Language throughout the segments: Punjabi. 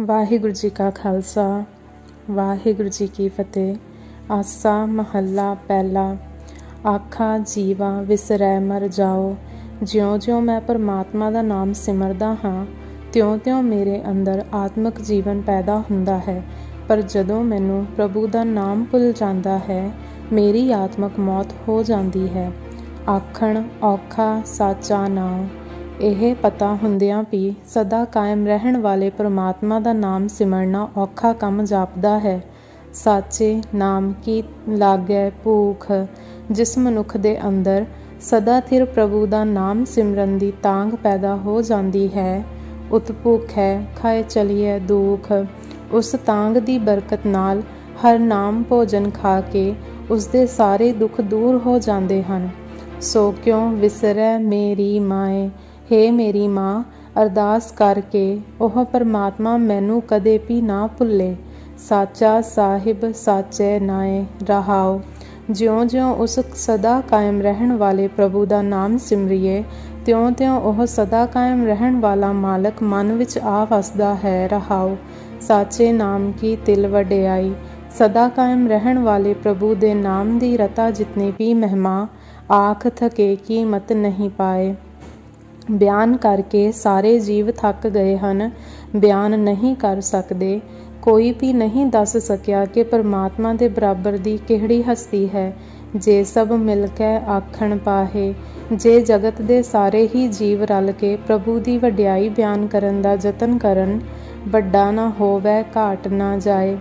ਵਾਹਿਗੁਰੂ ਜੀ ਕਾ ਖਾਲਸਾ, ਵਾਹਿਗੁਰੂ ਜੀ ਕੀ ਫਤਿਹ। ਆਸਾ ਮਹੱਲਾ ਪਹਿਲਾ, ਆਖਾਂ ਜੀਵਾ ਵਿਸਰੈ ਮਰ ਜਾਓ। ਜਿਉਂ-ਜਿਉਂ ਮੈਂ ਪਰਮਾਤਮਾ ਦਾ ਨਾਮ ਸਿਮਰਦਾ ਹਾਂ, ਤਿਉਂ-ਤਿਉਂ ਮੇਰੇ ਅੰਦਰ ਆਤਮਿਕ ਜੀਵਨ ਪੈਦਾ ਹੁੰਦਾ ਹੈ। ਪਰ ਜਦੋਂ ਮੈਨੂੰ ਪ੍ਰਭੂ ਦਾ ਨਾਮ ਭੁੱਲ ਜਾਂਦਾ ਹੈ, ਮੇਰੀ ਆਤਮਿਕ ਮੌਤ ਹੋ ਜਾਂਦੀ ਹੈ। ਆਖਣ ਔਖਾ ਸਾਚਾ ਨਾਮ ਇਹ ਪਤਾ ਹੁੰਦਿਆਂ ਵੀ ਸਦਾ ਕਾਇਮ ਰਹਿਣ ਵਾਲੇ ਪਰਮਾਤਮਾ ਦਾ ਨਾਮ ਸਿਮਰਨਾ ਔਖਾ ਕੰਮ ਜਾਪਦਾ ਹੈ। ਸਾਚੇ ਨਾਮ ਕੀ ਲਾਗੈ ਭੂਖ, ਜਿਸ ਮਨੁੱਖ ਦੇ ਅੰਦਰ ਸਦਾ ਥਿਰ ਪ੍ਰਭੂ ਦਾ ਨਾਮ ਸਿਮਰਨ ਦੀ ਤਾਂਗ ਪੈਦਾ ਹੋ ਜਾਂਦੀ ਹੈ। ਉਤਪੁਖ ਹੈ ਖਾਏ ਚਲੀਏ ਦੁਖ, ਉਸ ਤਾਂਗ ਦੀ ਬਰਕਤ ਨਾਲ ਹਰ ਨਾਮ ਭੋਜਨ ਖਾ ਕੇ ਉਸ ਦੇ ਸਾਰੇ ਦੁੱਖ ਦੂਰ ਹੋ ਜਾਂਦੇ ਹਨ। ਸੋ ਕਿਉਂ ਵਿਸਰੈ ਮੇਰੀ ਮਾਏ ਹੇ ਮੇਰੀ ਮਾਂ, ਅਰਦਾਸ ਕਰਕੇ ਉਹ ਪਰਮਾਤਮਾ ਮੈਨੂੰ ਕਦੇ ਵੀ ਨਾ ਭੁੱਲੇ। ਸਾਚਾ ਸਾਹਿਬ, ਸਾਚੇ ਨਾਏ, ਰਹਾਓ। ਜਿਉਂ-ਜਿਉਂ ਉਸ ਸਦਾ ਕਾਇਮ ਰਹਿਣ ਵਾਲੇ ਪ੍ਰਭੂ ਦਾ ਨਾਮ ਸਿਮਰਿਏ, ਤਿਉਂ-ਤਿਉਂ ਉਹ ਸਦਾ ਕਾਇਮ ਰਹਿਣ ਵਾਲਾ ਮਾਲਕ ਮਨ ਵਿੱਚ ਆ ਵਸਦਾ ਹੈ, ਰਹਾਓ। ਸਾਚੇ ਨਾਮ ਕੀ ਤਿਲ ਵਡਿਆਈ, ਸਦਾ ਕਾਇਮ ਰਹਿਣ ਵਾਲੇ ਪ੍ਰਭੂ ਦੇ ਨਾਮ ਦੀ ਰਤਾ ਜਿਤਨੀ ਵੀ ਮਹਿਮਾ, ਆਖ ਥਕੇ ਕੀਮਤ ਨਹੀਂ ਪਾਏ। ਬਿਆਨ ਕਰਕੇ ਸਾਰੇ ਜੀਵ ਥੱਕ ਗਏ ਹਨ, ਬਿਆਨ ਨਹੀਂ ਕਰ ਸਕਦੇ। ਕੋਈ ਵੀ ਨਹੀਂ ਦੱਸ ਸਕਿਆ ਕਿ ਪਰਮਾਤਮਾ ਦੇ ਬਰਾਬਰ ਦੀ ਕਿਹੜੀ ਹਸਤੀ ਹੈ। ਜੇ ਸਭ ਮਿਲ ਕੇ ਆਖਣ ਪਾਹੇ, ਜੇ ਜਗਤ ਦੇ ਸਾਰੇ ਹੀ ਜੀਵ ਰਲ ਕੇ ਪ੍ਰਭੂ ਦੀ ਵਡਿਆਈ ਬਿਆਨ ਕਰਨ ਦਾ ਯਤਨ ਕਰਨ, ਵੱਡਾ ਨਾ ਹੋਵੇ, ਘਾਟ ਨਾ ਜਾਏ,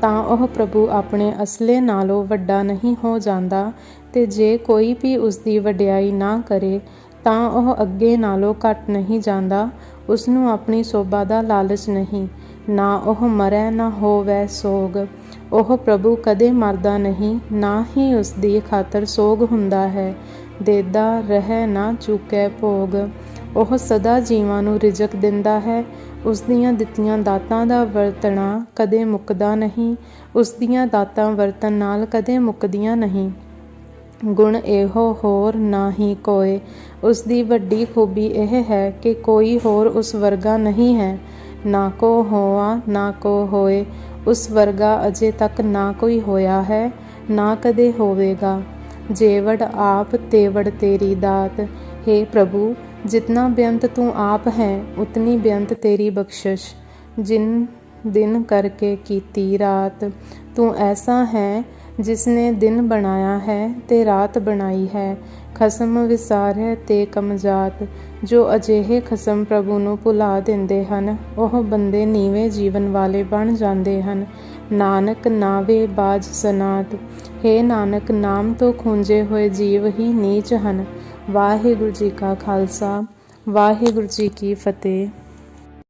ਤਾਂ ਉਹ ਪ੍ਰਭੂ ਆਪਣੇ ਅਸਲੇ ਨਾਲੋਂ ਵੱਡਾ ਨਹੀਂ ਹੋ ਜਾਂਦਾ ਤੇ ਜੇ ਕੋਈ ਵੀ ਉਸ ਦੀ ਵਡਿਆਈ ਨਾ ਕਰੇ ਤਾਂ ਉਹ ਅੱਗੇ ਨਾਲੋਂ ਘਟ ਨਹੀਂ ਜਾਂਦਾ। ਉਸਨੂੰ ਆਪਣੀ ਸੋਭਾ ਦਾ ਲਾਲਚ ਨਹੀਂ। ਨਾ ਉਹ ਮਰੈ, ਨਾ ਹੋਵੈ ਸੋਗ। ਉਹ ਪ੍ਰਭੂ ਕਦੇ ਮਰਦਾ ਨਹੀਂ, ਨਾ ਹੀ ਉਸ ਦੀ ਖਾਤਰ ਸੋਗ ਹੁੰਦਾ ਹੈ। ਦੇਦਾ ਰਹਿ, ਨਾ ਚੁੱਕੈ ਭੋਗ। ਉਹ ਸਦਾ ਜੀਵਾਂ ਨੂੰ ਰਿਜਕ ਦਿੰਦਾ ਹੈ। ਉਸ ਦੀਆਂ ਦਿੱਤੀਆਂ ਦਾਤਾਂ ਦਾ ਵਰਤਣਾ ਕਦੇ ਮੁੱਕਦਾ ਨਹੀਂ। ਉਸ ਦੀਆਂ ਦਾਤਾਂ ਵਰਤਨ ਨਾਲ ਕਦੇ ਮੁੱਕਦੀਆਂ ਨਹੀਂ। ਗੁਣ ਇਹੋ ਹੋਰ ਨਾ ਹੀ ਕੋਏ। ਉਸ ਦੀ ਵੱਡੀ ਖੂਬੀ ਇਹ ਹੈ ਕਿ ਕੋਈ ਹੋਰ ਉਸ ਵਰਗਾ ਨਹੀਂ ਹੈ। ਨਾ ਕੋ ਹੋਆ, ਨਾ ਕੋ ਹੋਏ। ਉਸ ਵਰਗਾ ਅਜੇ ਤੱਕ ਨਾ ਕੋਈ ਹੋਇਆ ਹੈ, ਨਾ ਕਦੇ ਹੋਵੇਗਾ। ਜੇਵੜ ਆਪ, ਤੇਵੜ ਤੇਰੀ ਦਾਤ। हे ਪ੍ਰਭੂ, ਜਿਤਨਾ ਬੇਅੰਤ ਤੂੰ ਆਪ ਹੈ, ਉਤਨੀ ਬੇਅੰਤ ਤੇਰੀ ਬਖਸ਼ਿਸ਼। ਜਿਨ ਦਿਨ ਕਰਕੇ ਕੀਤੀ ਰਾਤ। ਤੂੰ ਐਸਾ ਹੈ ਜਿਸ ਨੇ ਦਿਨ ਬਣਾਇਆ ਹੈ ਤੇ ਰਾਤ ਬਣਾਈ ਹੈ, ਖਸਮ ਵਿਸਾਰੈ ਤੇ ਕਮਜਾਤ। ਜੋ ਅਜਿਹੇ ਖਸਮ ਪ੍ਰਭੂ ਨੂੰ ਭੁਲਾ ਦਿੰਦੇ ਹਨ, ਉਹ ਬੰਦੇ ਨੀਵੇਂ ਜੀਵਨ ਵਾਲੇ ਬਣ ਜਾਂਦੇ ਹਨ। ਨਾਨਕ ਨਾਵੇ ਬਾਜ ਸਨਾਤ। ਹੈ ਨਾਨਕ, ਨਾਮ ਤੋਂ ਖੁੰਝੇ ਹੋਏ ਜੀਵ ਹੀ ਨੀਚ ਹਨ। ਵਾਹਿਗੁਰੂ ਜੀ ਕਾ ਖਾਲਸਾ, ਵਾਹਿਗੁਰੂ ਜੀ ਕੀ ਫਤਿਹ।